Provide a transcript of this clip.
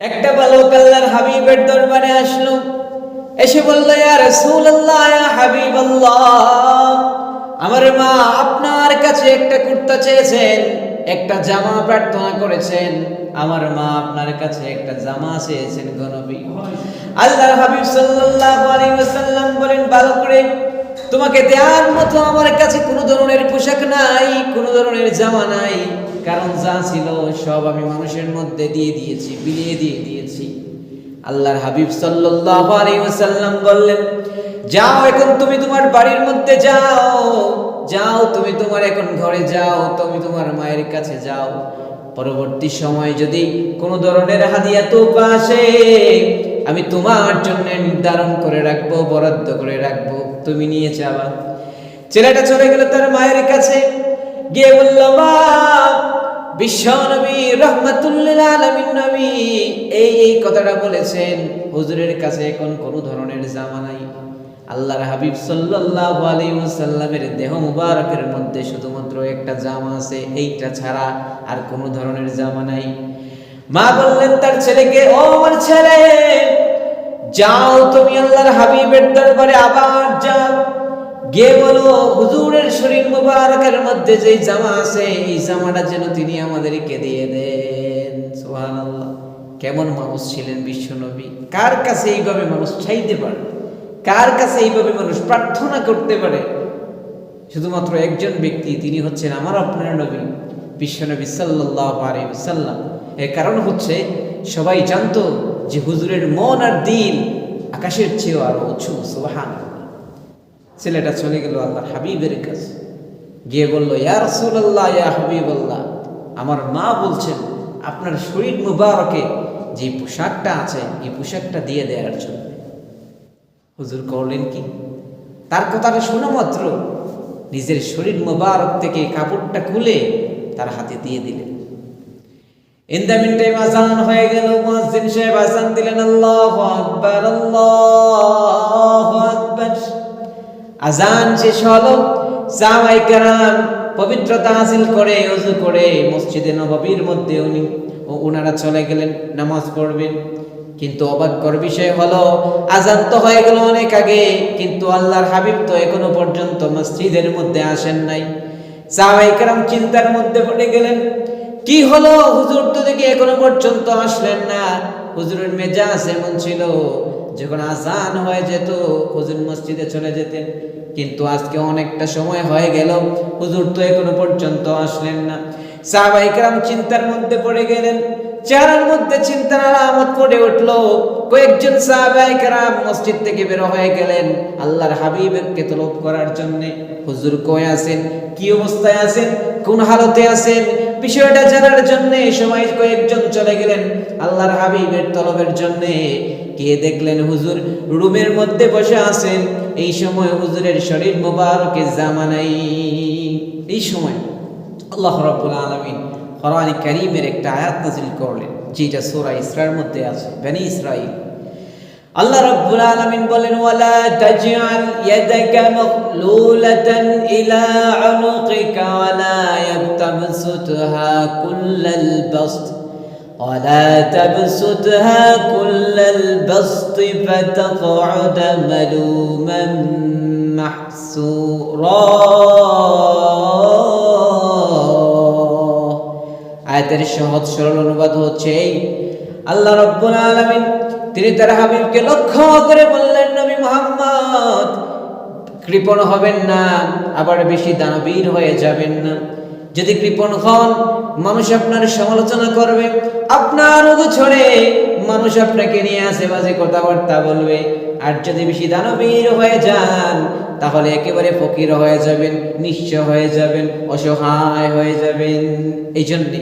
একটা বালক আল্লাহর হাবিবের দরবারে আসলো। এসে বলল ইয়া রাসূলুল্লাহ ইয়া হাবিবাল্লাহ আমার মা আপনার কাছে একটা কুর্তা চেয়েছেন একটা জামা প্রার্থনা করেছেন আমার মা আপনার কাছে একটা জামা চেয়েছেন গো নবী। আল্লাহর হাবিব সাল্লাল্লাহু আলাইহি ওয়াসাল্লাম বলেন বালক রে তোমাকে দেওয়ার মতো আমার কাছে কোনো ধরনের পোশাক নাই, কোনো ধরনের জামা নাই। কারণ যা ছিল সব আমি মানুষের মধ্যে দিয়ে দিয়েছি, বিলিয়ে দিয়ে দিয়েছি। আল্লাহর হাবিব সাল্লাল্লাহু আলাইহি ওয়াসাল্লাম বললেন, যাও এখন তুমি তোমার বাড়ির মধ্যে যাও যাও তুমি তোমার এখন ঘরে যাও, তুমি তোমার মায়ের কাছে যাও। পরবর্তী সময় যদি কোনো ধরনের হাদিয়া তো আসে আমি তোমার জন্য নির্ধারণ করে রাখব, বরাদ্দ করে রাখব। তুমি নিয়ে যাবা ছেলেটা চলে গেল তার মায়ের কাছে। গিয়ে বলল, মা, বিশ্ব নবী, রহমাতুল্লিল আলামিন নবী। এই এই কথাটা বলেছেন। হুজুরের কাছে এখন কোনো ধরনের জামা নাই। আল্লাহর হাবিব সাল্লাল্লাহু আলাইহি ওয়াসাল্লামের দেহ মুবারকের মধ্যে শুধুমাত্র একটা জামা আছে। এইটা ছাড়া আর কোনো ধরনের জামা নাই। মা বললেন, তার ছেলেকে, ও আমার ছেলে, যাও তুমি আল্লাহর হাবিবের দরবারে আবার যাও। গিয়ে বলো, হুজুরের শরীর মুবারকের মধ্যে যে জামা আছে, এই জামাটা যেন তিনি আমাদেরকে দিয়ে দেন। সুবহানাল্লাহ। কেমন মানুষ ছিলেন বিশ্বনবী। কার কাছে এইভাবে মানুষ চাইতে পারে? কার কাছে এইভাবে মানুষ প্রার্থনা করতে পারে? শুধুমাত্র একজন ব্যক্তি, তিনি হচ্ছেন আমার আপনার নবী, বিশ্বনবী সাল্লাল্লাহু আলাইহি সাল্লাম এর কারণ হচ্ছে, সবাই জানতো যে হুজুরের মন আর দিল আকাশের চেয়েও আরও উঁচু সুবহান ছেলেটা চলে গেল আল্লাহ হাবিবের কাছে। গিয়ে বলল, ইয়া রাসূলুল্লাহ, ইয়া হাবিবাল্লাহ, আমার মা বলছেন, আপনার শরীর মুবারকে, যে পোশাকটা আছে, এই পোশাকটা দিয়ে দেওয়ার জন্য। হুজুর করলেন কি? তার কথাটা শোনা মাত্র, নিজের শরীর মোবারক থেকে কাপড়টা খুলে তার হাতে দিয়ে দিলেন। ইন দ্য হয়ে গেল, মুয়াজ্জিন সাহেব আজান দিলেন, আল্লাহু আজান শেষ হলো পবিত্রতা হাসিল করে ওযু করে মসজিদে নববীর মধ্যে উনি ওনারা চলে গেলেন, নামাজ পড়বেন। কিন্তু অবাক্যর বিষয় হলো, আজান তো হয়ে গেল অনেক আগে, কিন্তু আল্লাহর হাবিব তো এখনও পর্যন্ত মসজিদের মধ্যে আসেন নাই। কেরাম চিন্তার মধ্যে পড়ে গেলেন কি হলো? হুজুর তো দেখি এখনও পর্যন্ত আসলেন না। হুজুরের মেজাজ এমন ছিল, যখন আজান হয়ে যেত, হুজুর মসজিদে চলে যেতেন। কিন্তু আজকে অনেকটা সময় হয়ে গেল, হুজুর তো এখনও পর্যন্ত আসলেন না। সাহাবাইকরাম চিন্তার মধ্যে পড়ে গেলেন চেহারার মধ্যে চিন্তার আলামত পড়ে উঠল। কয়েকজন সাহাবাইকরাম মসজিদ থেকে বের হয়ে গেলেন আল্লাহর হাবিবকে তলব করার জন্য। হুজুর কই আছেন? কি অবস্থায় আছেন? কোন হালতে আছেন? বিষয়টা জানার জন্য সবাই কয়েকজন চলে গেলেন আল্লাহর হাবিবের তলবের জন্য। কে দেখলেন হুজুর? রুমের মধ্যে বসে আছেন। এই সময় হুজুরের শরীর মোবারকে জামা নাই এই সময় আল্লাহ রাব্বুল আলামিন কোরআন কারীমের একটা আয়াত নাযিল করলেন যেটা সূরা ইসরার মধ্যে আছে বনি ইসরাঈল আল্লাহ রাব্বুল আলামিন বলেন ওয়ালা তাজআল ইয়াদাকা মাগলুলাতান ইলা উনুকিকা ওয়ালা ইয়াবতামসুতহা কুল্লাল বাসত ولا تبسطها كل البسط فتقعد ملوما محسورا আয়াতের সহজ সরল অনুবাদ হচ্ছে এই। আল্লাহ রব্বুল আলামিন তিনি তার হাবিবকে লক্ষ্য করে বললেন, নবী মুহাম্মদ, কৃপণ হবেন না, আবার বেশি দানবীর হয়ে যাবেন না। যদি কৃপণ হন, মানুষ আপনার সমালোচনা করবে, আপনার ছড়ে, মানুষ আপনাকে নিয়ে আশেপাশে কথাবার্তা বলবে। আর যদি বেশি দানবীর হয়ে যান, তাহলে একেবারে ফকির হয়ে যাবেন, নিঃস্ব হয়ে যাবেন, অসহায় হয়ে যাবেন। এই জন্যে